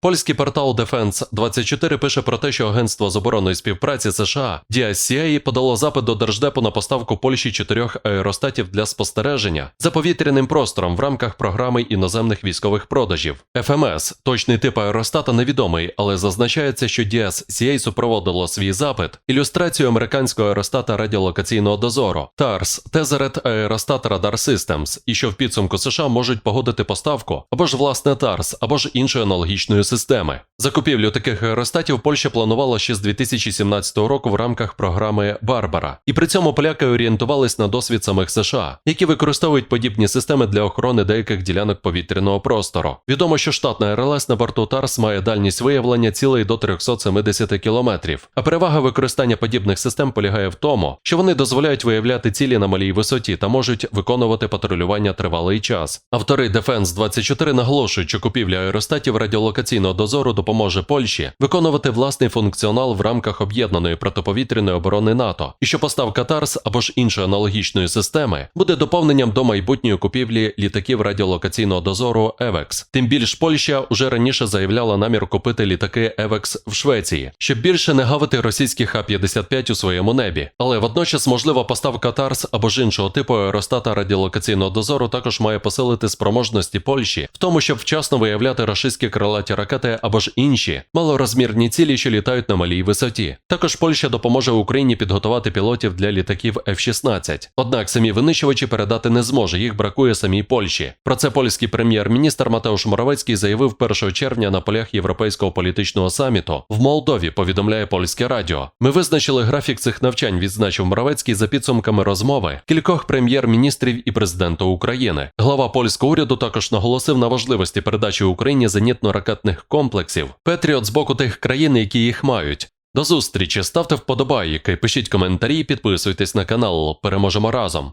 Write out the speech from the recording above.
Польський портал Defense 24 пише про те, що Агентство з оборонної співпраці США DSCA подало запит до Держдепу на поставку Польщі чотирьох аеростатів для спостереження за повітряним простором в рамках програми іноземних військових продажів. FMS – точний тип аеростата невідомий, але зазначається, що DSCA супроводило свій запит ілюстрацію американського аеростата радіолокаційного дозору TARS – Tethered Aerostat Radar Systems, і що в підсумку США можуть погодити поставку або ж власне TARS, або ж іншої аналогічної системи. Закупівлю таких аеростатів Польща планувала ще з 2017 року в рамках програми Барбара, і при цьому поляки орієнтувались на досвід самих США, які використовують подібні системи для охорони деяких ділянок повітряного простору. Відомо, що штатна РЛС на борту ТАРС має дальність виявлення цілей до 370 кілометрів. А перевага використання подібних систем полягає в тому, що вони дозволяють виявляти цілі на малій висоті та можуть виконувати патрулювання тривалий час. Автори Defense 24 наголошують, що купівля аеростатів радіолокаційного дозору допоможе Польщі виконувати власний функціонал в рамках об'єднаної протиповітряної оборони НАТО, і що поставка ТАРС або ж іншої аналогічної системи буде доповненням до майбутньої купівлі літаків радіолокаційного дозору EVEX. Тим більш Польща уже раніше заявляла намір купити літаки EVEX в Швеції, щоб більше не гавити російські Х-55 у своєму небі. Але водночас можлива поставка ТАРС або ж іншого типу аеростата радіолокаційного дозору також має посилити спроможності Польщі в тому, щоб вчасно виявляти рашистські крилаті ракети або ж інші малорозмірні цілі, що літають на малій висоті. Також Польща допоможе Україні підготувати пілотів для літаків F-16. Однак самі винищувачі передати не зможе, їх бракує самій Польщі. Про це польський прем'єр-міністр Матеуш Моровецький заявив 1 червня на полях європейського політичного саміту в Молдові. Повідомляє польське радіо. Ми визначили графік цих навчань, відзначив Моровецький за підсумками розмови кількох прем'єр-міністрів і президента України. Глава польського уряду також наголосив на важливості передачі Україні зенітно-ракетних комплексів Петріот з боку тих країн, які їх мають. До зустрічі, ставте вподобайки, пишіть коментарі, підписуйтесь на канал. Переможемо разом.